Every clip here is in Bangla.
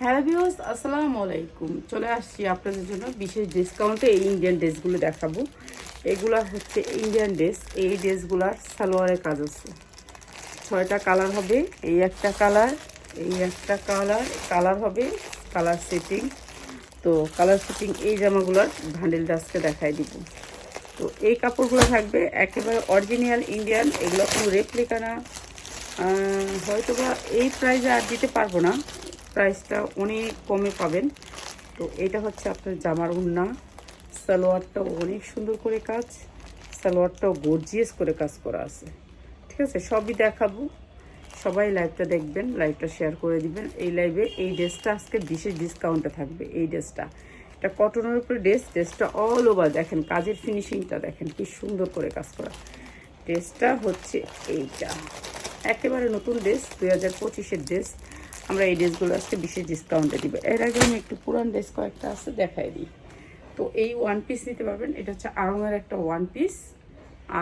হ্যালো ভিউস আসসালামু আলাইকুম। চলে আসছি আপনাদের জন্য বিশেষ ডিসকাউন্টে এই ইন্ডিয়ান ড্রেসগুলো দেখাবো। এগুলা হচ্ছে ইন্ডিয়ান ড্রেস এই ড্রেসগুলার সালোয়ারের কাজ আছে। ছয়টা কালার হবে, এই একটা কালার এই একটা কালার কালার হবে কালার সেটিং তো কালার সেটিং এই জামাগুলোর ভান্ডেলটা আজকে দেখাই দিব। তো এই কাপড়গুলো থাকবে একেবারে অরিজিনাল ইন্ডিয়ান এগুলো কোনো রেপ্লিকা না। হয়তো বা এই প্রাইজে আর দিতে পারব না। প্রাইসটা অনেক কমে পাবেন। তো এটা হচ্ছে আপনার জামার উন্না সালোয়ারটাও অনেক সুন্দর করে কাজ। সালোয়ারটাও গর্জিয়াস করে কাজ করা আছে। ঠিক আছে? সবই দেখাবো। সবাই লাইভটা দেখবেন লাইভটা শেয়ার করে দিবেন। এই লাইভে এই ড্রেসটা আজকে বিশেষ ডিসকাউন্টে থাকবে, এই ড্রেসটা। এটা কটনের উপরে ড্রেস ড্রেসটা অল ওভার দেখেন, কাজের ফিনিশিংটা দেখেন, কি সুন্দর করে কাজ করা। ড্রেসটা হচ্ছে এইটা। একেবারে নতুন ড্রেস দুই হাজার পঁচিশের ড্রেস আমরা এই ড্রেসগুলো আজকে বিশেষ ডিসকাউন্টে দিব। এর আগে আমি একটু পুরান ড্রেস কয়েকটা আছে দেখাই দিই। তো এই ওয়ান পিস নিতে পারবেন, এটা হচ্ছে আড়ঙের একটা ওয়ান পিস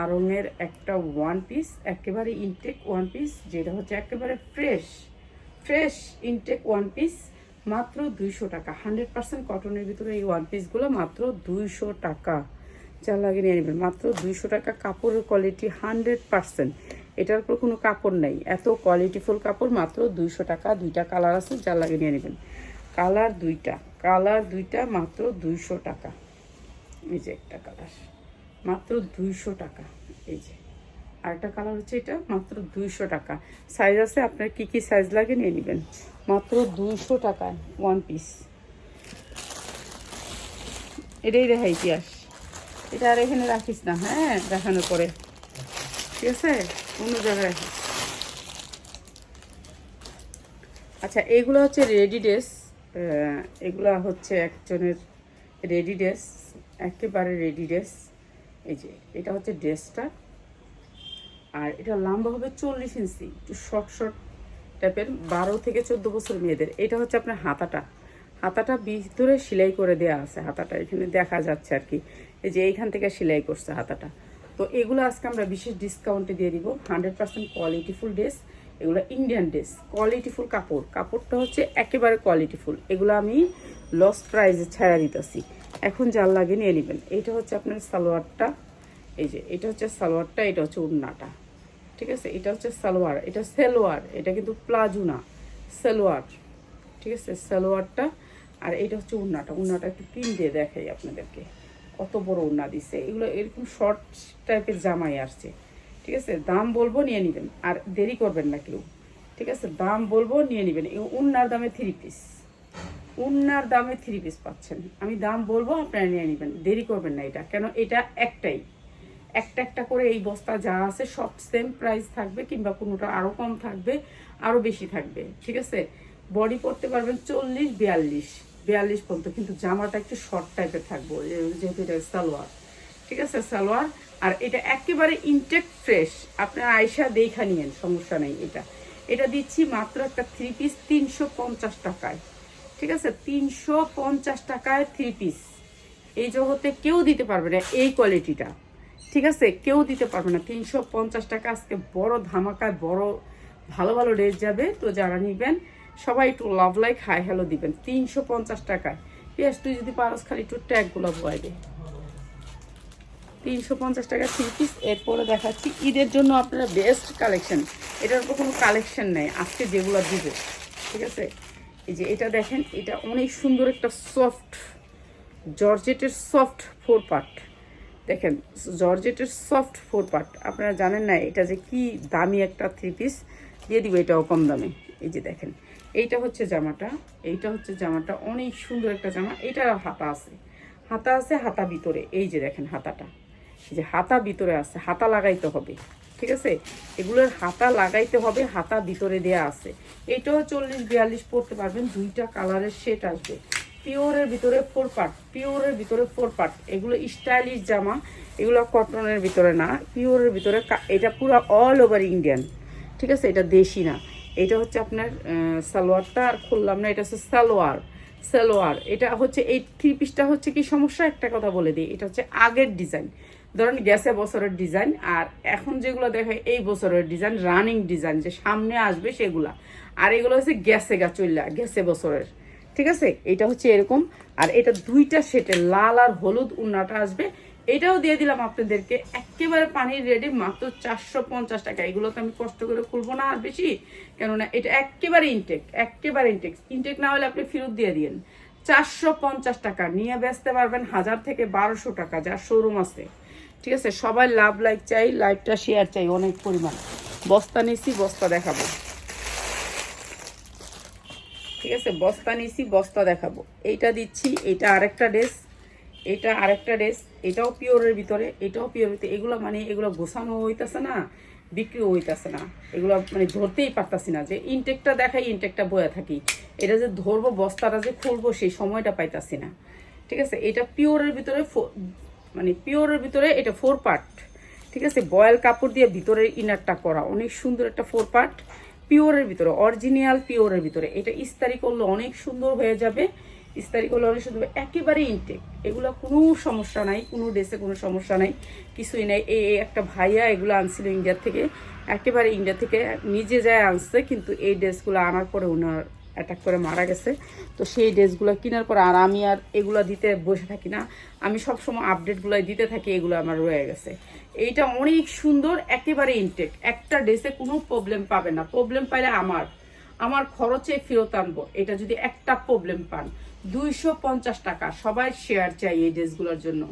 আড়ঙের একটা ওয়ান পিস একেবারে ইনটেক ওয়ান পিস যেটা হচ্ছে একেবারে fresh fresh intact one piece মাত্র দুইশো টাকা। হান্ড্রেড পার্সেন্ট কটনের ভিতরে এই ওয়ান পিসগুলো মাত্র দুইশো টাকা। যা লাগে নিয়ে নেবেন। মাত্র দুইশো টাকা, কাপড়ের কোয়ালিটি হান্ড্রেড পার্সেন্ট এটার উপর কোনো কাপড় নাই। এত কোয়ালিটিফুল কাপড়, মাত্র দুইশো টাকা, দুইটা কালার আছে যা লাগে নিয়ে নেবেন। কালার দুইটা কালার দুইটা, মাত্র দুইশো টাকা। এই যে একটা কালার মাত্র দুইশো টাকা। এই যে আরেকটা কালার হচ্ছে এটা, মাত্র দুইশো টাকা। সাইজ আছে, আপনার কি কি সাইজ লাগে নিয়ে নেবেন। মাত্র দুইশো টাকায় ওয়ান পিস এটাই রেখা ইতিহাস। এটা আর এখানে রাখিস না হ্যাঁ দেখানোর পরে। ঠিক আছে? অন্য জায়গায় আচ্ছা এগুলো হচ্ছে রেডি ড্রেস। এগুলো হচ্ছে একজনের রেডি ড্রেস, একেবারে রেডি ড্রেস। এই যে, এটা হচ্ছে ড্রেসটা। আর এটা লম্বা হবে চল্লিশ ইঞ্চি, একটু শর্ট শর্ট টাইপের, বারো থেকে চোদ্দ বছর মেয়েদের। এটা হচ্ছে আপনার হাতাটা। হাতাটা ভিতরে সেলাই করে দেওয়া আছে, হাতাটা। এখানে দেখা যাচ্ছে আর কি। এই যে, এইখান থেকে সেলাই করছে হাতাটা। তো এগুলো আজকে আমরা বিশেষ ডিসকাউন্টে দিয়ে দিব। হান্ড্রেড পার্সেন্ট কোয়ালিটিফুল ড্রেস এগুলো ইন্ডিয়ান ড্রেস কোয়ালিটিফুল কাপড়। কাপড়টা হচ্ছে একেবারে কোয়ালিটিফুল এগুলো আমি লস প্রাইজে ছাড়া দিতেছি। এখন যার লাগে নিয়ে নেবেন। এইটা হচ্ছে আপনার সালোয়ারটা। এই যে, এটা হচ্ছে সালোয়ারটা, এটা হচ্ছে উন্নাটা ঠিক আছে? এটা হচ্ছে সালোয়ার, এটা সেলোয়ার, এটা কিন্তু প্লাজো না। সেলোয়ার। ঠিক আছে? সালোয়ারটা আর এটা হচ্ছে উন্নাটা উন্নাটা একটু পিন দিয়ে দেখাই আপনাদেরকে। কত বড় ওড়না দিছে। এগুলো এরকম শর্ট টাইপের জামাই আসছে। ঠিক আছে? দাম বলব, নিয়ে নেবেন। আর দেরি করবেন না কেউ। ঠিক আছে? দাম বলব, নিয়ে নেবেন। উন্নার দামে থ্রি পিস উন্নার দামে থ্রি পিস পাচ্ছেন। আমি দাম বলব, আপনারা নিয়ে নেবেন। দেরি করবেন না এটা। কেন? এটা একটাই। একটা একটা করে এই বস্তা যা আছে, সব সেম প্রাইস থাকবে কিংবা কোনোটা আরও কম থাকবে আরও বেশি থাকবে। ঠিক আছে? বডি পরতে পারবেন চল্লিশ, বিয়াল্লিশ। বিয়াল্লিশ পর্যন্ত কিন্তু জামাটা একটু শর্ট টাইপের থাকব যেহেতু এটা সালোয়ার। ঠিক আছে, সালোয়ার, আর এটা একেবারে ইনটেক ফ্রেশ আপনার আয়সা দেখা নিয়েন, সমস্যা নেই এটা। এটা দিচ্ছি মাত্র একটা থ্রি পিস তিনশো পঞ্চাশ টাকায়। ঠিক আছে, তিনশো পঞ্চাশ টাকায় থ্রি পিস এই জগতে কেউ দিতে পারবে না এই কোয়ালিটিটা ঠিক আছে, কেউ দিতে পারবে না। তিনশো পঞ্চাশ টাকা আজকে বড় ধামাকায়, বড়, ভালো ভালো রেট যাবে। তো যারা নিবেন সবাই একটু লাভ লাইক হাই হ্যালো দিবেন। তিনশো পঞ্চাশ টাকায়। পেঁয়াজ তুই যদি পারস খালি একটু ট্যাগগুলো বয় দে। তিনশো পঞ্চাশ টাকা থ্রি পিস এরপরে দেখাচ্ছি ঈদের জন্য আপনারা বেস্ট কালেকশন এটার উপর কোনো কালেকশন নেই। আজকে যেগুলো দিব। ঠিক আছে? এই যে এটা দেখেন, এটা অনেক সুন্দর একটা সফট জর্জেটের সফট ফোর পার্ট দেখেন, জর্জেটের সফট ফোর পার্ট আপনারা জানেন না এটা যে কি দামি একটা থ্রি পিস দিয়ে দিব এটাও কম দামে। এই যে দেখেন। এইটা হচ্ছে জামাটা, এইটা হচ্ছে জামাটা, অনেক সুন্দর একটা জামা, এটার হাতা আছে। হাতা আছে, হাতা ভিতরে, এই যে দেখেন হাতাটা। যে হাতা ভিতরে আছে, হাতা লাগাইতে হবে, ঠিক আছে? এগুলোর হাতা লাগাইতে হবে, হাতা ভিতরে দেয়া আছে। এইটাও চল্লিশ, বিয়াল্লিশ পড়তে পারবেন, দুইটা কালারের সেট আসবে। পিওরের ভিতরে ফোর পার্ট পিওরের ভিতরে ফোর পার্ট এগুলো স্টাইলিশ জামা, এগুলো কটনের ভিতরে না, পিওরের ভিতরে এটা পুরো অল ওভার ইন্ডিয়ান ঠিক আছে? এটা দেশি না। এটা হচ্ছে আপনার সালোয়ারটা, আর খুললাম না, এটা হচ্ছে সালোয়ার। সালোয়ার, এটা হচ্ছে এই থ্রি পিসটা হচ্ছে কি সমস্যা? একটা কথা বলে দিই, এটা হচ্ছে আগের ডিজাইন। ধরেন গেছে বছরের ডিজাইন, আর এখন যেগুলো দেখায় এই বছরের ডিজাইন, রানিং ডিজাইন, যে সামনে আসবে সেগুলা। আর এগুলো হচ্ছে গ্যাসে গা চললা গেছে বছরের। ঠিক আছে? এটা হচ্ছে এরকম, আর এটা দুইটা সেটে লাল আর হলুদ উন্নাটা আসবে। এটাও দিয়ে দিলাম আপনাদেরকে। একেবারে পানির রেডি মাত্র চারশো পঞ্চাশ টাকা। এগুলো তো আমি কষ্ট করে খুলবো না আর বেশি, কেননা এটা একেবারে ইনটেক একেবারে ইনটেক ইনটেক না হলে আপনি ফেরত দিয়ে দিন চারশো পঞ্চাশ টাকা। নিয়ে বেচতে পারবেন হাজার থেকে বারোশো টাকা, যার শোরুম আছে। ঠিক আছে? সবাই লাভ লাইক চাই লাইভটা শেয়ার চাই অনেক পরিমাণ। বস্তা নিছি, বস্তা দেখাবো। ঠিক আছে? বস্তা নিছি, বস্তা দেখাবো। এইটা দিচ্ছি এটা আরেকটা ড্রেস এটা আরেকটা ড্রেস এটাও পিওরের ভিতরে, এটাও পিওর ভিতরে, এগুলো মানে এগুলো গোছানো হইতাছে না, বিক্রিও হইতাছে না। এগুলো মানে ধরতেই পারতাছি না যে ইনটেকটা দেখাই ইনটেকটা বয়ে থাকি। এটা যে ধরবো, বস্তাটা যে খুলবো, সেই সময়টা পাইতাছি না। ঠিক আছে? এটা পিওরের ভিতরে মানে পিওরের ভিতরে এটা ফোর পার্ট ঠিক আছে? বয়েল কাপড় দিয়ে ভিতরের ইনারটা করা। অনেক সুন্দর একটা ফোর পার্ট পিওরের ভিতরে অরিজিনাল পিওরের ভিতরে। এটা ইস্তারি করলে অনেক সুন্দর হয়ে যাবে। ইস্তারি করলে অনেক সুন্দর হবে। একেবারে ইনটেক এগুলো কোনো সমস্যা নাই, কোনো ড্রেসে কোনো সমস্যা নাই, কিছুই নাই। এই একটা ভাইয়া এগুলো আনছিল ইন্ডিয়া থেকে, একেবারে ইন্ডিয়া থেকে নিজে যায় আনছে, কিন্তু এই ড্রেসগুলো আনার পরে ওনার অ্যাটাক করে মারা গেছে। তো সেই ড্রেসগুলো কেনার পর আর আমি আর এগুলো দিতে বসে থাকি না। আমি সবসময় আপডেটগুলো দিতে থাকি, এগুলো আমার রয়ে গেছে। এইটা অনেক সুন্দর, একেবারে ইনটেক একটা ড্রেসে কোনো প্রবলেম পাবে না। প্রবলেম পাইলে আমার। আমার খরচে ফেরত আনব। এটা যদি একটা প্রবলেম পান। দুইশো পঞ্চাশ টাকা সবাই শেয়ার চাই এই ড্রেসগুলোর জন্য।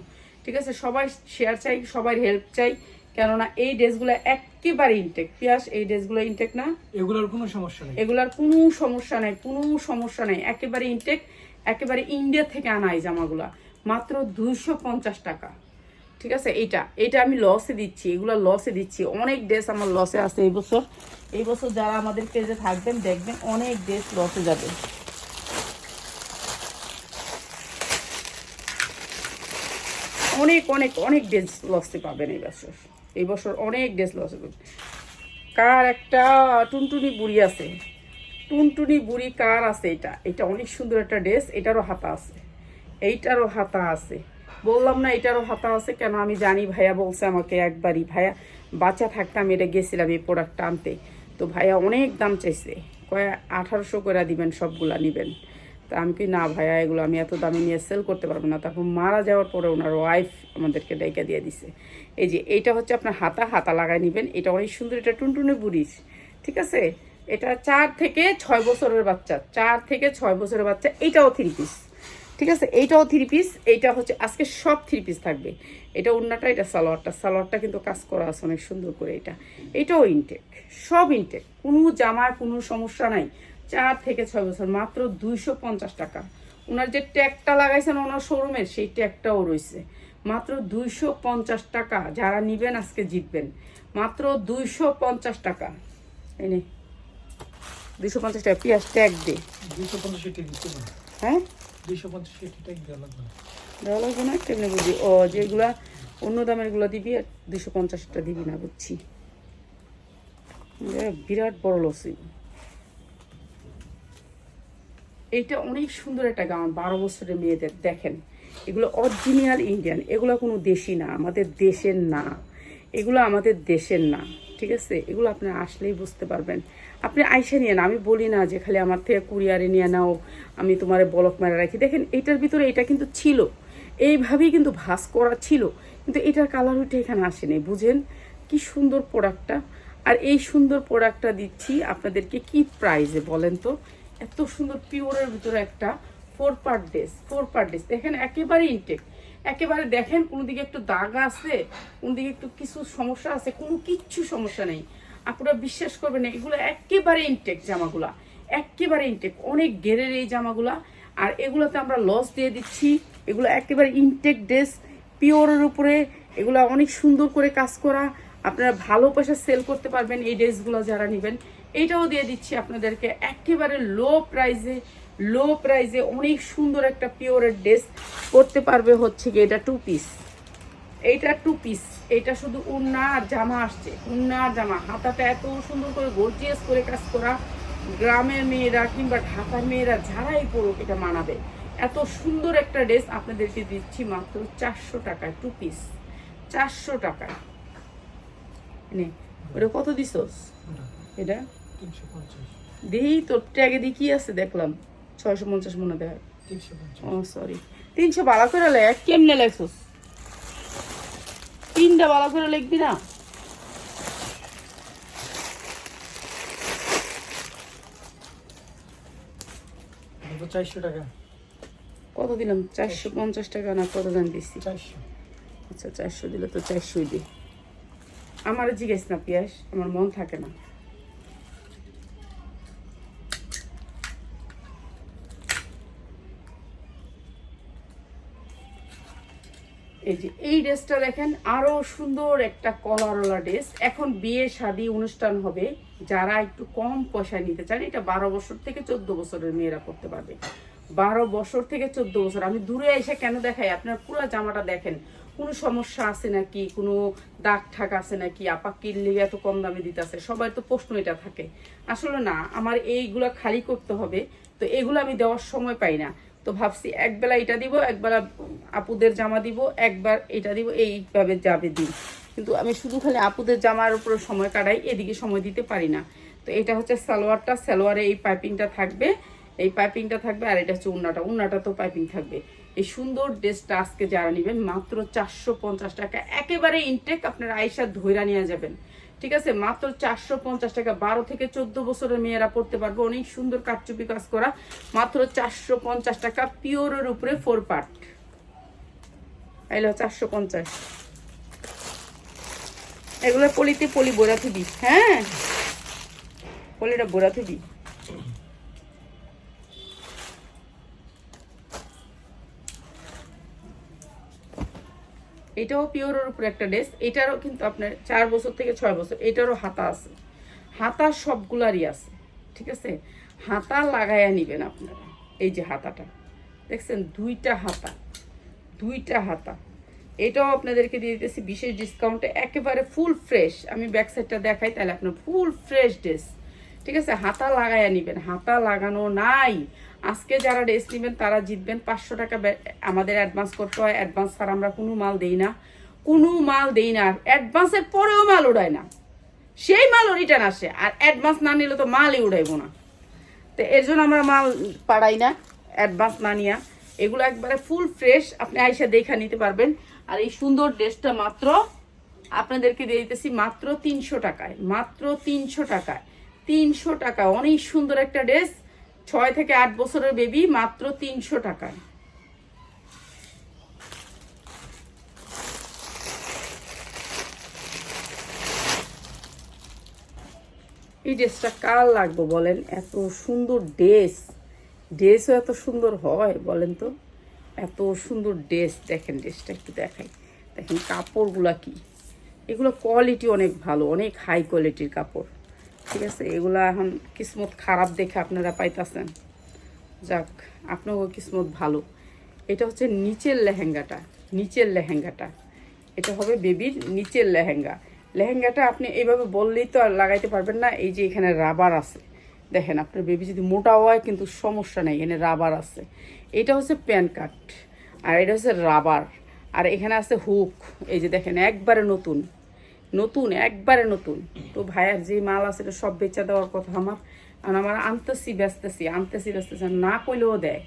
ঠিক আছে? সবাই শেয়ার চাই সবাই হেল্প চাই। কেননা এই ড্রেসগুলো একেবারে ইনটেক পিয়াস এই ড্রেসগুলো ইনটেক না? এগুলোর কোনো সমস্যা নেই। এগুলোর কোনো সমস্যা নাই কোনো সমস্যা নাই। একেবারে ইনটেক একেবারে ইন্ডিয়া থেকে আনা এই জামাগুলা। মাত্র দুইশো পঞ্চাশ টাকা। ঠিক আছে? এইটা এটা আমি লসে দিচ্ছি। এগুলো লসে দিচ্ছি। অনেক ড্রেস আমার লসে আছে এই বছর। এই বছর যারা আমাদের পেজে থাকবেন, দেখবেন অনেক ড্রেস লসে যাবে। অনেক অনেক অনেক ড্রেস লসে পাবেন এই বছর। এই বছর অনেক ড্রেস লসে পাবেন। কার একটা টুনটুনি বুড়ি আছে? টুনটুনি বুড়ি কার আছে এটা? এটা অনেক সুন্দর একটা ড্রেস এটারও হাতা আছে। এইটারও হাতা আছে। বললাম না এটারও হাতা আছে, কেন আমি জানি ভাইয়া বলছে আমাকে একবারই, ভাইয়া বাচ্চা থাকতাম এটা গেছিলাম এই প্রোডাক্টটা আনতে। তো ভাইয়া অনেক দাম চাইছে। কয় আঠারোশো করে দিবেন, সবগুলা নিবেন। তা আমি কি না ভাইয়া, এগুলো আমি এত দামে নিয়ে সেল করতে পারব না। তারপর মারা যাওয়ার পরে ওনার ওয়াইফ আমাদেরকে ডাইকা দিয়ে দিছে। এই যে, এইটা হচ্ছে আপনার হাতা হাতা লাগাই নেবেন। এটা অনেক সুন্দর, এটা টুনটুনে বুড়িস ঠিক আছে? এটা চার থেকে ছয় বছরের বাচ্চা, চার থেকে ছয় বছরের বাচ্চা এইটাও থ্রি পিস ঠিক আছে? এইটাও থ্রি পিস এইটা হচ্ছে আজকে সব থ্রি পিস থাকবে। এটা অন্যটা এটা সালোয়ারটা। সালোয়ারটা কিন্তু কাজ করা আছে অনেক সুন্দর করে এটা। এটাও ইনটেক সব ইনটেক কোনো জামার কোনো সমস্যা নাই। চার থেকে ছয় বছর মাত্র দুইশো পঞ্চাশ টাকা। ওনার যে ট্যাগটা লাগাইছেন ওনার শোরুমের সেই ট্যাগটাও রয়েছে। মাত্র দুইশো পঞ্চাশ টাকা যারা নিবেন আজকে জিতবেন। মাত্র দুইশো পঞ্চাশ টাকা। এই নে। দুইশো পঞ্চাশ টাকা পিঁয়াজ ট্যাগ দে দুইশো পঞ্চাশ হ্যাঁ? বারো বছরের মেয়েদের, দেখেন। এগুলো অরিজিনাল ইন্ডিয়ান এগুলো কোনো দেশি না, আমাদের দেশের না। এগুলো আমাদের দেশের না, ঠিক আছে? এগুলো আপনি আসলেই বুঝতে পারবেন। আপনি আইসা নিয়ে না, আমি বলি না যে খালি আমার থেকে কুরিয়ারে নিয়ে নাও, আমি তোমার বলক মেরে রাখি। দেখেন, এটার ভিতরে এটা কিন্তু ছিল। এইভাবেই কিন্তু ভাস করা ছিল। কিন্তু এটার কালার উঠে এখানে আসেনি, বুঝেন? কি সুন্দর প্রোডাক্টটা আর এই সুন্দর প্রোডাক্টটা দিচ্ছি আপনাদেরকে কি প্রাইজে বলেন তো? এত সুন্দর পিওরের ভিতরে একটা four part dress four part dress দেখেন, একেবারে ইনটেক একেবারে দেখেন কোনো দিকে একটু দাগ আছে কোন দিকে একটু কিছু সমস্যা আছে, কোনো কিচ্ছু সমস্যা নেই। আপনারা বিশ্বাস করবেন না, এগুলো একেবারে ইনটেক জামাগুলা, একেবারে ইনটেক অনেক গেরের এই জামাগুলা। আর এগুলোতে আমরা লস দিয়ে দিচ্ছি, এগুলো একেবারে ইনটেক ড্রেস পিওরের উপরে, এগুলো অনেক সুন্দর করে কাজ করা। আপনারা ভালো পয়সা সেল করতে পারবেন এই ড্রেসগুলো যারা নেবেন। এইটাও দিয়ে দিচ্ছি আপনাদেরকে একেবারে লো প্রাইসে লো প্রাইসে অনেক সুন্দর একটা পিওরের ড্রেস করতে পারবে হচ্ছে কি এটা টু পিস এইটা টু পিস এটা শুধু উন্না আর জামা আসছে। উন্না আর জামা। হাতাটা এত সুন্দর করে গর্জিয়াস করে কাজ করা গ্রামের মেয়েরা কিংবা ঢাকার মেয়েরা যারাই পড়ুক এটা মানাবে। এত সুন্দর একটা ড্রেস আপনাদেরকে দিচ্ছি মাত্র চারশো টাকায় টু পিস চারশো টাকায়। নে ওটা কত দিছস? ওটা এটা? দেই তোর ট্যাগে দিয়ে কি আছে দেখলাম? ছয়শো পঞ্চাশ মনে দেয় ও সরি তিনশো বালা করে লেখ কেমনে লেখছস? তিনটা ভালো করে লিখবি না? চারশো টাকা। কত দিলাম? চারশো পঞ্চাশ টাকা না কত দাম দিছি চারশো। আচ্ছা চারশো দিলে তো চারশোই দিই আমার জিজ্ঞেস না পিয়াস আমার মন থাকে না। এই যে, এই ড্রেসটা দেখেন, আরও সুন্দর একটা কলারওয়ালা ড্রেস। এখন বিয়ে, শাদী, অনুষ্ঠান হবে। যারা একটু কম পয়সায় নিতে চান, এটা বারো বছর থেকে চোদ্দ বছরের মেয়েরা পড়তে পারবে। বারো বছর থেকে চোদ্দ বছর। আমি দূরে এসে কেন দেখাই? আপনার পুরো জামাটা দেখেন, কোনো সমস্যা আছে নাকি? কোনো দাগ ঠাক আছে নাকি? আপা কিনলে এত কম দামে দিতেছে? সবাই তো প্রশ্ন এটা থাকে। আসলে না, আমার এইগুলা খালি করতে হবে। তো এগুলো আমি দেওয়ার সময় পাই না। তো ভাবছি একবেলা এটা দিব, একবেলা আপুদের জামা দিব, একবার এটা দিব, এইভাবে যাবে দিন। কিন্তু আমি শুধু খালি আপুদের জামার উপরে সময় কাটাই, এদিকে সময় দিতে পারি না। তো এটা হচ্ছে সালোয়ারটা, সালোয়ারে এই পাইপিংটা থাকবে, এই পাইপিংটা থাকবে, আর এটা হচ্ছে উন্নাটা। উন্নাটা তো পাইপিং থাকবে। এই সুন্দর ড্রেসটা আজকে যারা নেবেন, মাত্র চারশো পঞ্চাশ টাকা। একেবারে ইনটেক আপনার আয়সা ধৈরা নিয়ে যাবেন। ঠিক আছে? মাত্র চারশো পঞ্চাশ টাকা। বারো থেকে চোদ্দ বছরের মেয়েরা পড়তে পারবে। অনেক সুন্দর কাটচুপি কাজ করা। মাত্র চারশো পঞ্চাশ টাকা পিওরের উপরে ফোর পার্ট এলো চারশো পঞ্চাশ। এগুলো পলিতে পলি বোরা থুবি। হ্যাঁ? পলিটা বোরা থুবি। এটাও পিওরের উপরে একটা ড্রেস এটারও কিন্তু আপনার চার বছর থেকে ছয় বছর, এটারও হাতা আছে। হাতা সবগুলারই আছে, ঠিক আছে? হাতা লাগাইয়া নিবেন আপনারা, এই যে হাতাটা। দেখছেন? দুইটা হাতা দুইটা হাতা। এটাও আপনাদেরকে দিয়ে দিতেছি বিশেষ ডিসকাউন্টে একেবারে ফুল ফ্রেশ আমি ব্যাক সাইডটা দেখাই, তাহলে আপনার ফুল ফ্রেশ ড্রেস ঠিক আছে? হাতা লাগাইয়া নিবেন, হাতা লাগানো নাই। আজকে যারা ড্রেস নেবেন, তারা জিতবেন। পাঁচশো টাকা আমাদের অ্যাডভান্স করতে হয়। অ্যাডভান্স ছাড়া আমরা কোনো মাল দেই না। কোনো মাল দেই না অ্যাডভান্সের পরেও মাল উড়ায় না। সেই মাল রিটার্ন আসে। আর অ্যাডভান্স না নিলে তো মালই উড়াইবো না। তো এর জন্য আমরা মাল পাড়াই না। অ্যাডভান্স না নিয়া। এগুলো একবারে ফুল ফ্রেশ আপনি আইসা দেখা নিতে পারবেন। আর এই সুন্দর ড্রেসটা মাত্র আপনাদেরকে দিয়ে দিতেছি মাত্র তিনশো টাকায়। মাত্র তিনশো টাকায়। তিনশো টাকা। অনেক সুন্দর একটা ড্রেস। ছয় থেকে আট বছরের বেবি মাত্র তিনশো টাকায়। এই ড্রেসটা কার লাগবে বলেন? এত সুন্দর ড্রেস। ড্রেসও এত সুন্দর হয় বলেন তো? এত সুন্দর ড্রেস। দেখেন ড্রেসটা একটু দেখাই। দেখেন কাপড়গুলা কি? এগুলো কোয়ালিটি অনেক ভালো, অনেক হাই কোয়ালিটির কাপড়। ঠিক আছে, এগুলা এখন কিসমত খারাপ দেখে আপনারা পাইতাছেন। যাক, আপনারও কিসমত ভালো। এটা হচ্ছে নিচের লেহেঙ্গাটা নিচের লেহেঙ্গাটা। এটা হবে বেবির নিচের লেহেঙ্গা। লেহেঙ্গাটা আপনি এইভাবে বললেই তো আর লাগাইতে পারবেন না, এই যে এখানে রাবার আছে। দেখেন, আপনার বেবি যদি মোটা হয় কিন্তু সমস্যা নেই, এখানে রাবার আছে। এটা হচ্ছে প্যান কাট, আর এটা হচ্ছে রাবার। আর এখানে আছে হুক, এই যে দেখেন, একবারে নতুন। নতুন, একবারে নতুন। তো ভাইয়ার যে মাল আছে এটা সব বেচা দেওয়ার কথা আমার। আর আমার আনতেছি ব্যস্তেছি আনতেছি ব্যস্তেছি না কইলেও দেয়।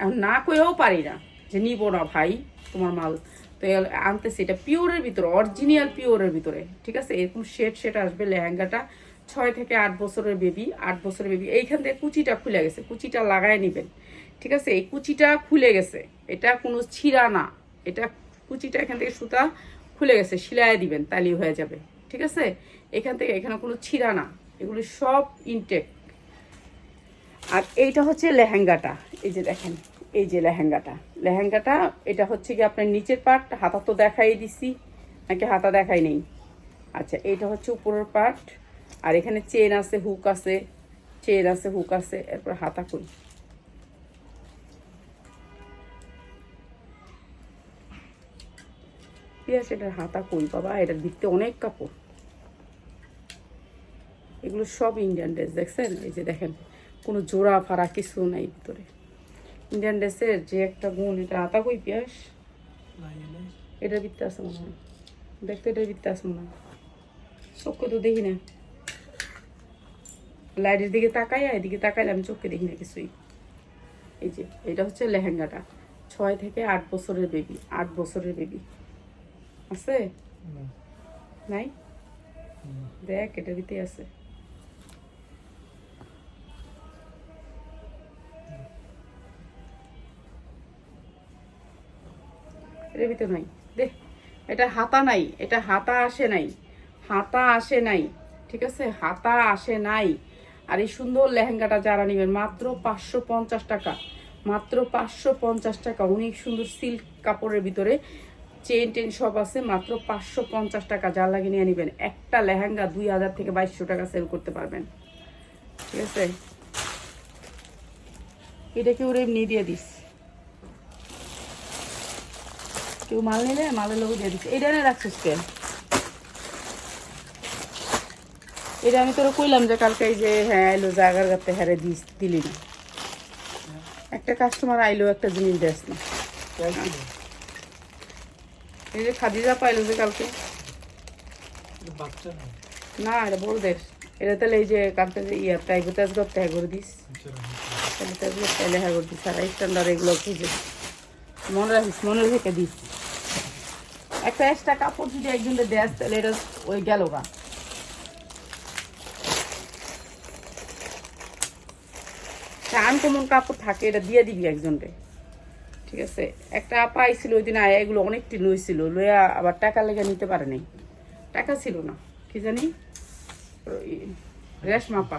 এখন না কইলেও পারি না যে নিব না ভাই তোমার মাল। তো আনতেছি, এটা পিওরের ভিতরে, অরিজিনাল পিওরের ভিতরে, ঠিক আছে? এরকম শেড শেড আসবে লেহেঙ্গাটা। ছয় থেকে আট বছরের বেবি আট বছরের বেবি এইখান থেকে কুচিটা খুলে গেছে, কুচিটা লাগায় নেবেন, ঠিক আছে? এই কুচিটা খুলে গেছে, এটা কোনো ছিঁড়া না। এটা কুচিটা এখান থেকে সুতা খুলে গেছে সিলাই দিবেন, তালি হয়ে যাবে, ঠিক আছে? এখান থেকে এখানে কোনো ছিঁড়া না, এগুলো সব ইনটেক আর এইটা হচ্ছে লেহেঙ্গাটা, এই যে দেখেন, এই যে লেহেঙ্গাটা। লেহেঙ্গাটা, এটা হচ্ছে কি আপনার নিচের পার্ট হাতা তো দেখাই দিছি, নাকি হাতা দেখাই নেই? আচ্ছা এইটা হচ্ছে উপরের পার্ট আর এখানে চেন আছে হুক আছে চেন আছে হুক আছে, এরপর হাতা কই কি আছে? এটার হাতা কই? বাবা এটার ভিত্তি অনেক কাপড়। এগুলো সব ইন্ডিয়ান ড্রেস দেখছেন? এই যে দেখেন, কোনো জোড়া ফাড়া কিছু নাই ভিতরে। ইন্ডিয়ান ড্রেসের যে একটা গুণ, এটা হাতা কই পিয়াস? এটার ভিত্তি আছে মনে হয়। দেখতে এটার ভিত্তি আছে মনে হয়। চোখকে তো দেখি না। লাইটের দিকে তাকাই এদিকে তাকাইলে আমি চোখে দেখি না কিছুই। এই যে, এটা হচ্ছে লেহেঙ্গাটা। ছয় থেকে আট বছরের বেবি আট বছরের বেবি আছে? নাই। দেখ, এটা দিতে আছে। ভিতরে নাই। দেখ এটা হাতা নাই, এটা হাতা আসে নাই। হাতা আসে নাই, ঠিক আছে? হাতা আসে নাই। আর এই সুন্দর লেহেঙ্গাটা যারা নেবেন, মাত্র পাঁচশো পঞ্চাশ টাকা। মাত্র পাঁচশো পঞ্চাশ টাকা। অনেক সুন্দর সিল্ক কাপড়ের ভিতরে চেন টেন সব আছে, মাত্র পাঁচশো পঞ্চাশ টাকা। যা লাগে নিয়ে নেবেন। একটা লেহেঙ্গা দুই হাজার থেকে বাইশশো টাকা সেল করতে পারবেন। ঠিক আছে? এটা কেউ এমনি দিয়ে দিস। কেউ মাল নিলে, মালের লোক দিয়ে দিস এটা রাখছিস কে? এটা আমি তোরা কইলাম যে কালকে যে হ্যাঁ আইলো জাগার গাতে হারে দিস, দিলি না। একটা কাস্টমার আইলো, একটা জিনিস দেস না? এই যে খাদিজা পাইলো যে কালকে। না? এটা বলদের এটা তাহলে এই যে কালকে যে ইয়া টাইগো তেজ করতে হ্যাঁ করে দিস। আচ্ছা। তাহলে তেজ করতে হলে হ্যাঁ করে দিস। আর স্ট্যান্ডার্ড এগুলো খুঁজে মনে রাখিস মনে রেখে দিস। একটা এক্সট্রা কাপড় যদি একজনকে দেস তাহলে এটা ওই গেল গা। আনকমন কাপড় থাকে এটা দিয়ে দিবি একজনকে ঠিক আছে? একটা আপা আইছিল ওই দিন আয়া এগুলো অনেকটি লইছিল লইয়া আবার টাকা লেগে নিতে পারে নাই। টাকা ছিল না, কি জানি? রেশমাপা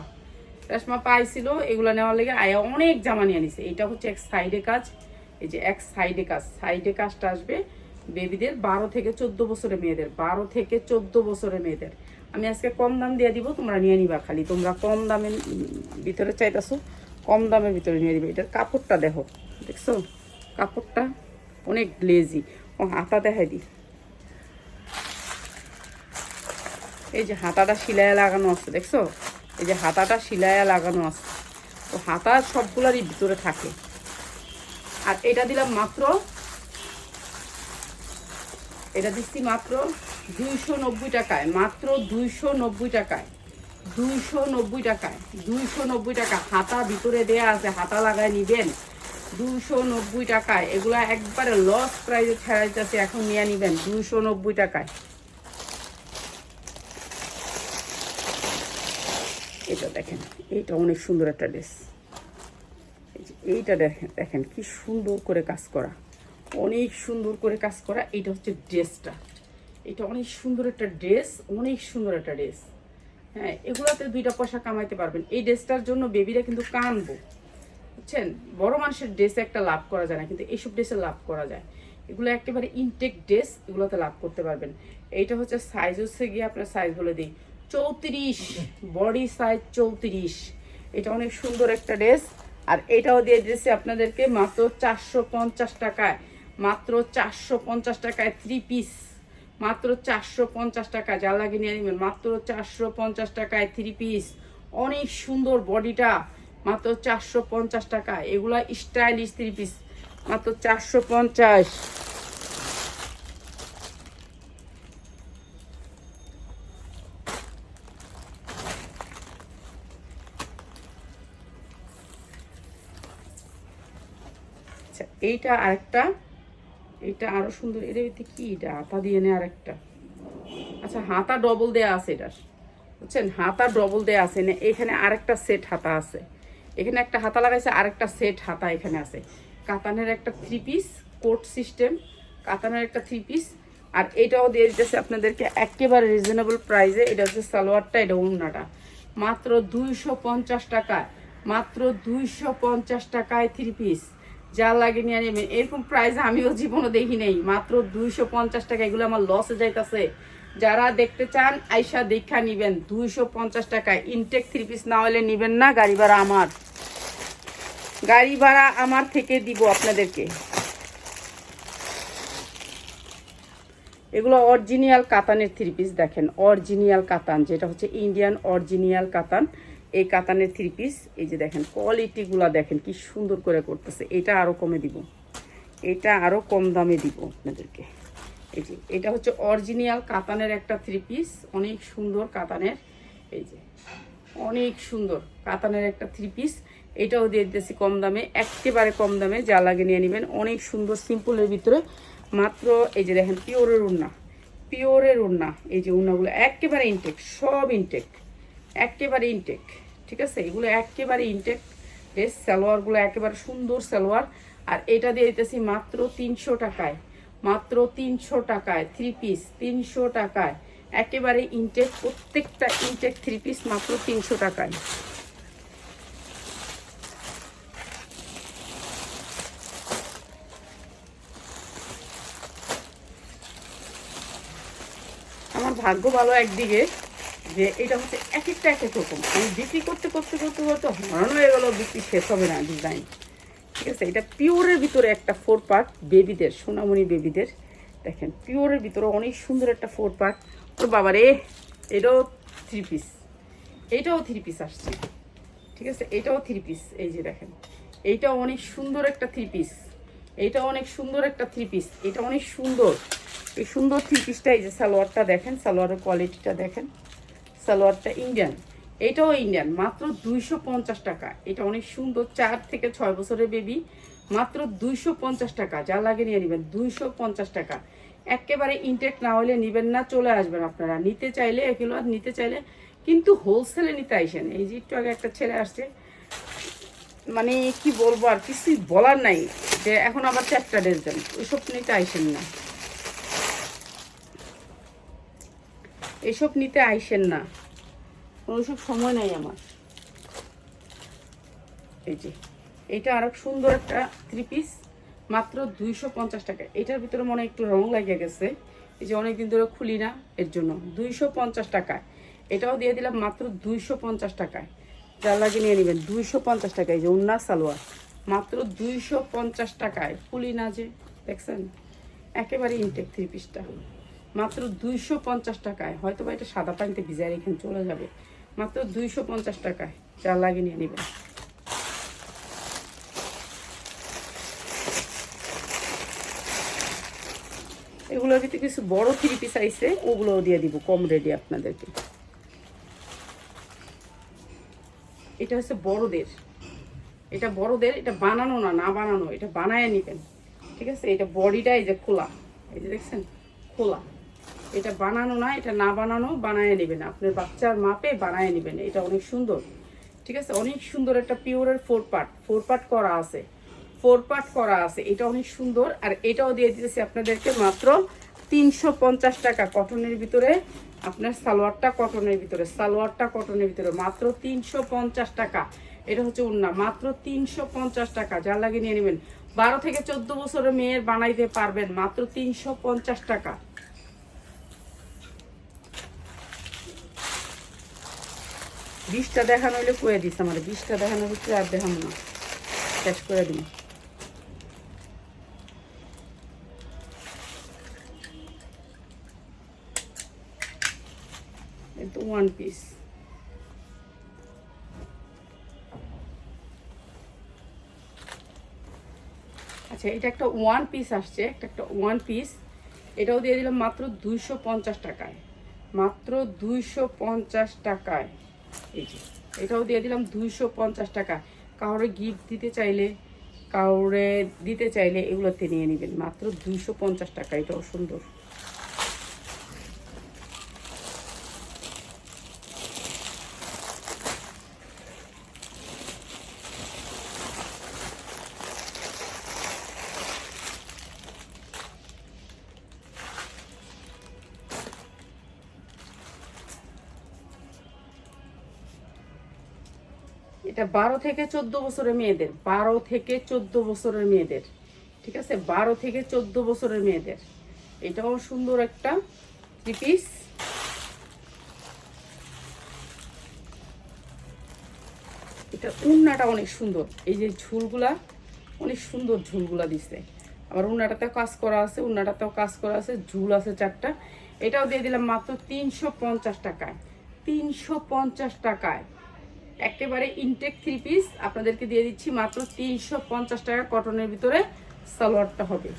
রেশমাপা আইছিল, এগুলো নেওয়ার লেগে আয়া অনেক জামা নিয়ে নিছে এটা হচ্ছে এক সাইডে কাজ, এই যে এক সাইডে কাজ। সাইডে কাজটা আসবে বেবিদের বারো থেকে চোদ্দ বছরের মেয়েদের, বারো থেকে চোদ্দ বছরের মেয়েদের। আমি আজকে কম দাম দিয়ে দিব, তোমরা নিয়ে নিবা খালি। তোমরা কম দামের ভিতরে চাইতেছো, কম দামের ভিতরে নিয়ে নিবে। এটার কাপড়টা দেখো, দেখছ? কাপড়টা অনেক গ্লেজি ও, হাতা দেখাই দি। এই যে হাতাটা সিলাইয়া লাগানো আছে, দেখছ? এই যে হাতাটা সিলাইয়া লাগানো আছে। তো হাতা সবগুলারই ভিতরে থাকে। আর এটা দিলাম মাত্র, এটা দিচ্ছি মাত্র দুইশো নব্বই টাকায়, মাত্র দুইশো নব্বই টাকায়। দুইশো নব্বই টাকায়, দুইশো নব্বই টাকা। হাতা ভিতরে দেয়া আছে, হাতা লাগায় নিবেন। দুইশো নব্বই টাকায়। এগুলা একবারে লস প্রাইজে ছাড়াইতেছে এখন নিয়ে নিবেন দুইশো নব্বই টাকায়। এটা দেখেন, এইটা অনেক সুন্দর একটা ড্রেস এইটা দেখেন দেখেন কি সুন্দর করে কাজ করা। অনেক সুন্দর করে কাজ করা, এইটা হচ্ছে ড্রেসটা এটা অনেক সুন্দর একটা ড্রেস অনেক সুন্দর একটা ড্রেস হ্যাঁ এগুলাতে দুইটা পয়সা কামাইতে পারবেন। এই ড্রেসটার জন্য বেবিরা কিন্তু কানবো। বুঝছেন? বড় মানুষের ড্রেসে একটা লাভ করা যায় না, কিন্তু এইসব ড্রেসে লাভ করা যায়। এগুলো একেবারে ইনটেক ড্রেস এগুলোতে লাভ করতে পারবেন। এইটা হচ্ছে সাইজ হচ্ছে গিয়ে আপনার সাইজ বলে দিই। চৌত্রিশ বডি সাইজ চৌত্রিশ। এটা অনেক সুন্দর একটা ড্রেস আর এটাও দিয়ে দিয়েছে আপনাদেরকে মাত্র চারশো পঞ্চাশ টাকায়। মাত্র চারশো পঞ্চাশ টাকায় থ্রি পিস মাত্র চারশো পঞ্চাশ টাকা যা লাগে নিয়ে নেবেন, মাত্র চারশো পঞ্চাশ টাকায় থ্রি পিস অনেক সুন্দর বডিটা মাত্র চারশো পঞ্চাশ টাকা। এগুলা স্টাইলিশ থ্রি পিস মাত্র চারশো পঞ্চাশ। আচ্ছা এইটা আরেকটা। এটা আরও সুন্দর। এর ভিতরে কি এটা? হাতা দিয়ে নে আরেকটা। আচ্ছা হাতা ডবল দেয়া আছে এটার। বুঝছেন? হাতা ডবল দেয়া আছে। না এখানে আরেকটা সেট হাতা আছে। এখানে একটা হাতা লাগাইছে, আরেকটা সেট হাতা এখানে আছে। কাতানের একটা থ্রি পিস কোট সিস্টেম কাতানের একটা থ্রি পিস আর এটাও দিয়ে দিতেছে আপনাদেরকে একেবারে রিজনেবল প্রাইসে এটা হচ্ছে সালোয়ারটা, এটা উন্নাটা মাত্র দুইশো পঞ্চাশ টাকায় মাত্র দুইশো পঞ্চাশ টাকায় থ্রি পিস যা লাগে নিয়ে নেবেন। এরকম প্রাইস আমিও জীবনে দেখি নেই। মাত্র দুইশো পঞ্চাশ টাকা, এগুলো আমার লসে যাইতেছে। যারা দেখতে চান, আইসা দেখা নিবেন। দুইশো পঞ্চাশ টাকায় ইনটেক থ্রি পিস না হলে নিবেন না, গাড়ি ভাড়া আমার। গাড়ি ভাড়া আমার থেকে দিব আপনাদেরকে। এগুলো অরিজিনাল কাতানের থ্রি পিস দেখেন অরিজিনাল কাতান, যেটা হচ্ছে ইন্ডিয়ান অরিজিনাল কাতান, এই কাতানের থ্রি পিস এই যে দেখেন কোয়ালিটিগুলো দেখেন কি সুন্দর করে করতেছে, এটা আরও কমে দিব, এটা আরও কম দামে দিব আপনাদেরকে। এই যে, এটা হচ্ছে অরিজিনাল কাতানের একটা থ্রি পিস অনেক সুন্দর কাতানের, এই যে, অনেক সুন্দর কাতানের একটা থ্রি পিস এটাও দিয়ে দিতেছি কম দামে, একেবারে কম দামে যা লাগে নিয়ে নেবেন। অনেক সুন্দর সিম্পলের ভিতরে। মাত্র এই যে দেখেন পিওরের উন্না পিওরের উন্না এই যে উন্নাগুলো একেবারে ইনটেক সব ইনটেক একেবারে ইনটেক ঠিক আছে? এগুলো একেবারে ইনটেক ড্রেস সালোয়ারগুলো একেবারে সুন্দর সালোয়ার। আর এটা দিয়ে দিতেছি মাত্র তিনশো টাকায়, মাত্র তিনশো টাকায় থ্রি পিস তিনশো টাকায়। একেবারে ইনটেক প্রত্যেকটা ইনটেক থ্রি পিস মাত্র তিনশো টাকায়। ভাগ্য ভালো একদিকে যে এটা হচ্ছে এক একটা এক এক রকম। আমি বিক্রি করতে করতে করতে করতে হরান হয়ে গেল, বিক্রি শেষ হবে না ডিজাইন ঠিক আছে, এটা পিওরের ভিতরে একটা ফোর পার্ট বেবিদের সোনামণি বেবিদের দেখেন, পিওরের ভিতরে অনেক সুন্দর একটা ফোর পার্ট ওর বাবারে এটাও থ্রি পিস এইটাও থ্রি পিস আসছে। ঠিক আছে, এটাও থ্রি পিস এই যে দেখেন, এইটাও অনেক সুন্দর একটা থ্রি পিস এইটা অনেক সুন্দর একটা থ্রি পিস এটা অনেক সুন্দর। এই সুন্দর থ্রি পিসটা, এই যে সালোয়ারটা দেখেন, সালোয়ারের কোয়ালিটিটা দেখেন। সালোয়ারটা ইন্ডিয়ান এটাও ইন্ডিয়ান মাত্র দুইশো পঞ্চাশ টাকা। এটা অনেক সুন্দর, চার থেকে ছয় বছরের বেবি মাত্র দুইশো পঞ্চাশ টাকা। যা লাগে নিয়ে নেবেন, দুইশো পঞ্চাশ টাকা। একেবারে ইনটেক না হলে নেবেন না, চলে আসবেন আপনারা। নিতে চাইলে এগুলো নিতে চাইলে, কিন্তু হোলসেলে নিতে আইসেন। এই যে একটু আগে একটা ছেলে আসছে মানে কি বলব আর, কিছুই বলার নাই। যে এখন আবার চারটা ড্রেস দেন। ওইসব নিতে আইসেন না। এসব নিতে আইসেন না। ওইসব সময় নাই আমার। এই যে, এটা আরও সুন্দর একটা থ্রি পিস মাত্র দুইশো পঞ্চাশ টাকা। এটার ভিতরে মনে একটু রং লাগে গেছে। এই যে অনেকদিন ধরে খুলি না, এর জন্য। দুইশো পঞ্চাশ টাকায় এটাও দিয়ে দিলাম মাত্র দুইশো পঞ্চাশ টাকায়। যার লাগে নিয়ে নেবেন। দুইশো পঞ্চাশ টাকায় যে উন্না সালোয়ার। মাত্র দুইশো পঞ্চাশ টাকায়। খুলি না যে, দেখছেন? একেবারে ইনটেক থ্রি পিসটা মাত্র দুইশো পঞ্চাশ টাকায়। হয়তো বা এটা সাদা পানিতে ভিজায় রেখে চলে যাবে। মাত্র দুইশো পঞ্চাশ টাকায়। যা লাগে নিয়ে নেবেন। এগুলোর ভিতরে কিছু বড় থ্রি পিস আইসে ওগুলোও দিয়ে দিব কম রেডি আপনাদেরকে। এটা হচ্ছে বড়দের। এটা বড়দের, এটা বানানো না না বানানো, এটা বানায় নিবেন। ঠিক আছে? এটা বডিটা এই যে খোলা। এই যে দেখছেন? খোলা। এটা বানানো না, এটা না বানানো বানায় নেবেন। আপনার বাচ্চার মাপে বানায় নেবেন। এটা অনেক সুন্দর। ঠিক আছে? অনেক সুন্দর একটা পিওরের ফোর পার্ট ফোর পার্ট করা আছে। ফোর পার্ট করা আছে। এটা অনেক সুন্দর। আর এটাও দিয়ে দিতেছি আপনাদেরকে মাত্র তিনশো পঞ্চাশ টাকা কটনের ভিতরে। আপনার সালোয়ারটা কটনের ভিতরে। সালোয়ারটা কটনের ভিতরে। মাত্র তিনশো পঞ্চাশ টাকা। এটা হচ্ছে উন্না মাত্র তিনশো পঞ্চাশ টাকা। যা লাগে নিয়ে নেবেন। বারো থেকে চোদ্দ বছরের মেয়ের বানাইতে পারবেন। মাত্র তিনশো পঞ্চাশ টাকা। বিশটা দেখানো হইলে কয়ে দিস আমার বিশটা দেখানো হচ্ছে আর দেখানো না। শেষ করে দিন ওয়ান পিস আচ্ছা এটা একটা ওয়ান পিস আসছে, একটা একটা ওয়ান পিস এটাও দিয়ে দিলাম মাত্র দুইশো পঞ্চাশ টাকায়। মাত্র দুইশো পঞ্চাশ টাকায়। এই এটাও দিয়ে দিলাম দুইশো পঞ্চাশ টাকা। কাউরে গিফট দিতে চাইলে, কাউরে দিতে চাইলে এগুলোতে নিয়ে নেবেন। মাত্র দুইশো পঞ্চাশ টাকা, এটাও সুন্দর। এটা বারো থেকে চোদ্দ বছরের মেয়েদের, বারো থেকে চোদ্দ বছরের মেয়েদের, ঠিক আছে? বারো থেকে চোদ্দ বছরের মেয়েদের। এটাও সুন্দর একটা পিস এটা উন্নাটা অনেক সুন্দর। এই যে ঝুলগুলা, অনেক সুন্দর ঝুলগুলা দিছে। আবার উন্নাটাতেও কাজ করা আছে, উন্নাটাতেও কাজ করা আছে, ঝুল আছে চারটা। এটাও দিয়ে দিলাম মাত্র তিনশো পঞ্চাশ টাকায়। তিনশো পঞ্চাশ টাকায়। একেবারে ইনটেক থ্রি পিস আপনাদেরকে দিয়ে দিচ্ছি মাত্র তিনশো পঞ্চাশ টাকা কটনের ভিতরে সালোয়ারটা হবে।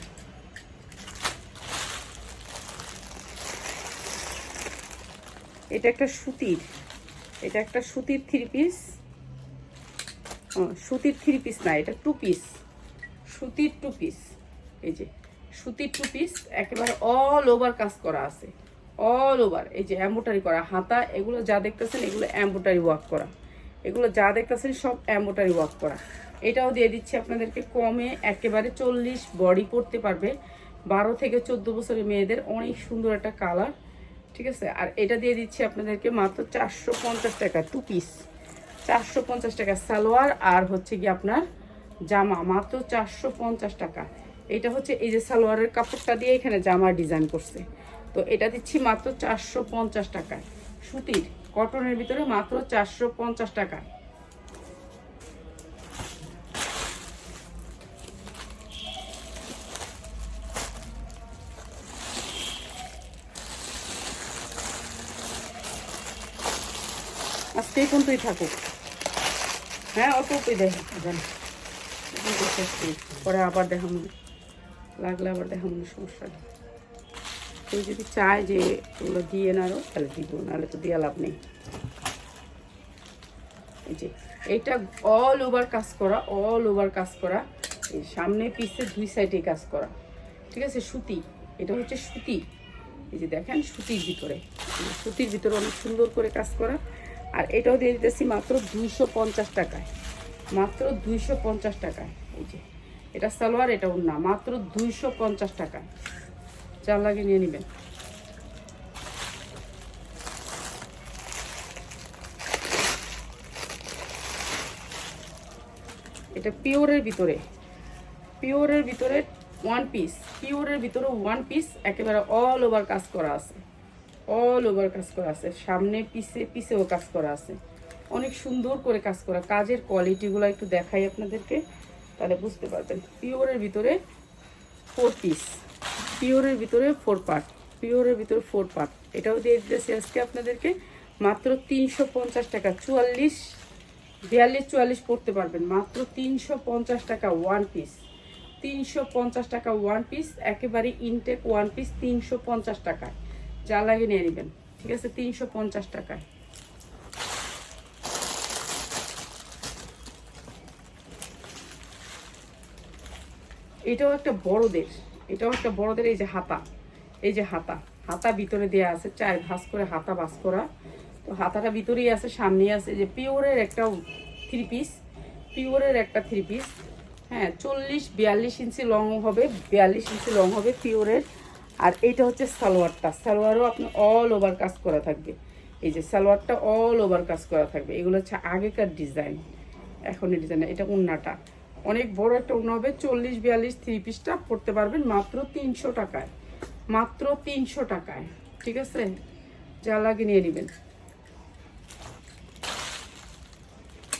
এটা একটা সুতির, এটা একটা সুতির থ্রি পিস সুতির থ্রি পিস না, এটা টু পিস সুতির টু পিস এই যে, সুতির টু পিস একেবারে অল ওভার কাজ করা আছে। অল ওভার এই যে এম্বোটারি করা, হাতা, এগুলো যা দেখতেছেন, এগুলো এম্বোটারি ওয়ার্ক করা। এগুলো যা দেখতেছেন সব এম্বোটারি ওয়ার্ক করা। এটাও দিয়ে দিচ্ছি আপনাদেরকে, কমে একেবারে চল্লিশ বডি পড়তে পারবে। বারো থেকে চোদ্দ বছরের মেয়েদের অনেক সুন্দর একটা কালার, ঠিক আছে? আর এটা দিয়ে দিচ্ছি আপনাদেরকে মাত্র চারশো পঞ্চাশ টাকা টু পিস চারশো পঞ্চাশ টাকা সালোয়ার আর হচ্ছে কি আপনার জামা, মাত্র চারশো পঞ্চাশ টাকা। এটা হচ্ছে এই যে সালোয়ারের কাপড়টা দিয়ে এখানে জামা ডিজাইন করছে। তো এটা দিচ্ছি মাত্র চারশো পঞ্চাশ টাকায়। সুতির কটনের ভিতরে মাত্র চারশো পঞ্চাশ টাকা। আজকে পর্যন্তই থাকুক। হ্যাঁ অত অল্পই দেখ পরে আবার দেখাবো। লাগলে আবার দেখাবো, সমস্যা কেউ যদি চায় যে এগুলো দিয়ে না আরও তাহলে দিব, নাহলে তো দেওয়া লাভ নেই। যে, এইটা অল ওভার কাজ করা অল ওভার কাজ করা। সামনে পিছে দুই সাইডে কাজ করা। ঠিক আছে? সুতি, এটা হচ্ছে সুতি। এই যে দেখেন, সুতির ভিতরে। সুতির ভিতরে অনেক সুন্দর করে কাজ করা। আর এটাও দিয়ে দিতেছি মাত্র দুইশো পঞ্চাশ টাকায়। মাত্র দুইশো পঞ্চাশ টাকায়। এই যে, এটা সালোয়ার, এটা না মাত্র দুইশো পঞ্চাশ টাকায়। চার লাগে নিয়ে নেবেন এটা পিওরের ভিতরে। পিওরের ভিতরে ওয়ান পিস পিওরের ভিতরে ওয়ান পিস একেবারে অল ওভার কাজ করা আছে। অল ওভার কাজ করা আছে। সামনে পিছে পিছেও কাজ করা আছে। অনেক সুন্দর করে কাজ করা। কাজের কোয়ালিটিগুলো একটু দেখাই আপনাদেরকে, তাহলে বুঝতে পারবেন। পিওরের ভিতরে ফোর পিস পিওরের ভিতরে ফোর পার্ট পিওরের ভিতরে ফোর পার্ট এটাও দিয়ে দিতেছি আজকে আপনাদেরকে। মাত্র তিনশো পঞ্চাশ টাকা, চুয়াল্লিশ, বিয়াল্লিশ, চুয়াল্লিশ পড়তে পারবেন। মাত্র তিনশো পঞ্চাশ টাকা ওয়ান পিস তিনশো পঞ্চাশ টাকা ওয়ান পিস একেবারে ইনটেক ওয়ান পিস তিনশো পঞ্চাশ টাকায়। যা লাগে নিয়ে নেবেন, ঠিক আছে? তিনশো পঞ্চাশ টাকায়। এটাও একটা বড়দের। এটাও একটা বড়দের এই যে হাতা, এই যে হাতা হাতা ভিতরে দেওয়া আছে চাই ভাস করে হাতা ভাস করা। তো হাতাটা ভিতরেই আছে, সামনেই আছে যে পিওরের একটা থ্রি পিস পিওরের একটা থ্রি পিস হ্যাঁ চল্লিশ, বিয়াল্লিশ ইঞ্চি লং হবে, বিয়াল্লিশ ইঞ্চি লং হবে পিওরের। আর এইটা হচ্ছে সালোয়ারটা, সালোয়ারও আপনি অল ওভার কাজ করা থাকবে। এই যে সালোয়ারটা অল ওভার কাজ করা থাকবে, এগুলো হচ্ছে আগেকার ডিজাইন এখনের ডিজাইন এটা উন্নাটা। অনেক বড় একটা উন্না হবে, চল্লিশ, বিয়াল্লিশ থ্রি পিসটা পড়তে পারবেন মাত্র তিনশো টাকায়। মাত্র তিনশো টাকায়, ঠিক আছে? যা লাগে নিয়ে নেবেন।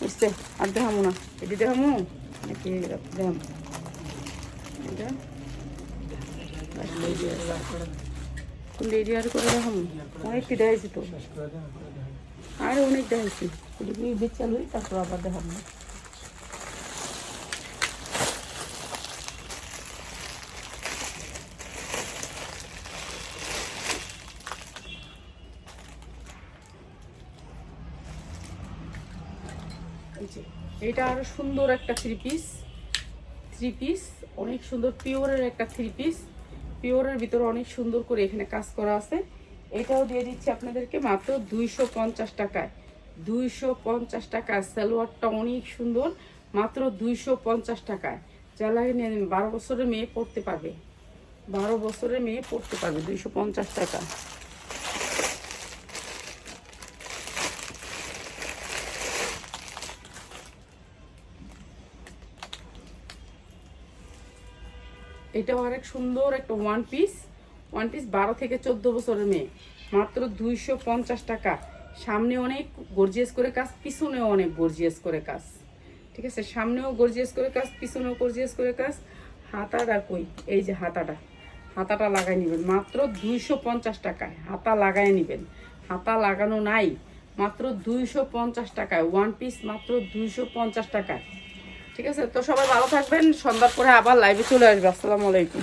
বুঝতে? আর দেখামো না। এটি দেখামো নাকি দেখাম এটা? কোন এরিয়ার করে দেখামো অনেকটি দেখাইছি তো। আর অনেক দেখাইছি। বেচাল হই তারপর আবার দেখাবো এই যে, এটা আরও সুন্দর একটা থ্রি পিস থ্রি পিস অনেক সুন্দর পিওরের একটা থ্রি পিস পিওরের ভিতরে অনেক সুন্দর করে এখানে কাজ করা আছে। এটাও দিয়ে দিচ্ছি আপনাদেরকে মাত্র দুইশো পঞ্চাশ টাকায়। দুইশো পঞ্চাশ টাকা, সালোয়ারটা অনেক সুন্দর, মাত্র দুইশো পঞ্চাশ টাকায়। যা লাগে নিয়ে বারো বছরের মেয়ে পড়তে পারবে। বারো বছরের মেয়ে পড়তে পারবে, দুইশো পঞ্চাশ টাকা। এটাও অনেক সুন্দর একটা ওয়ান পিস ওয়ান পিস বারো থেকে চোদ্দ বছরের মেয়ে। মাত্র দুইশো পঞ্চাশ টাকা। সামনে অনেক গর্জিয়াস করে কাজ, পিছনেও অনেক গর্জিয়াস করে কাজ। ঠিক আছে? সামনেও গর্জিয়াস করে কাজ, পিছনেও গর্জিয়াস করে কাজ। হাতাটা কই? এই যে হাতাটা। হাতাটা লাগাই নেবেন। মাত্র দুইশো পঞ্চাশ টাকায় হাতা লাগাই নেবেন। হাতা লাগানো নাই। মাত্র দুইশো পঞ্চাশ টাকায়। ওয়ান পিস মাত্র দুইশো পঞ্চাশ টাকায়। ঠিক আছে? তো সবাই ভালো থাকবেন। সন্ধ্যার পরে আবার লাইভে চলে আসবে। আসসালামু আলাইকুম।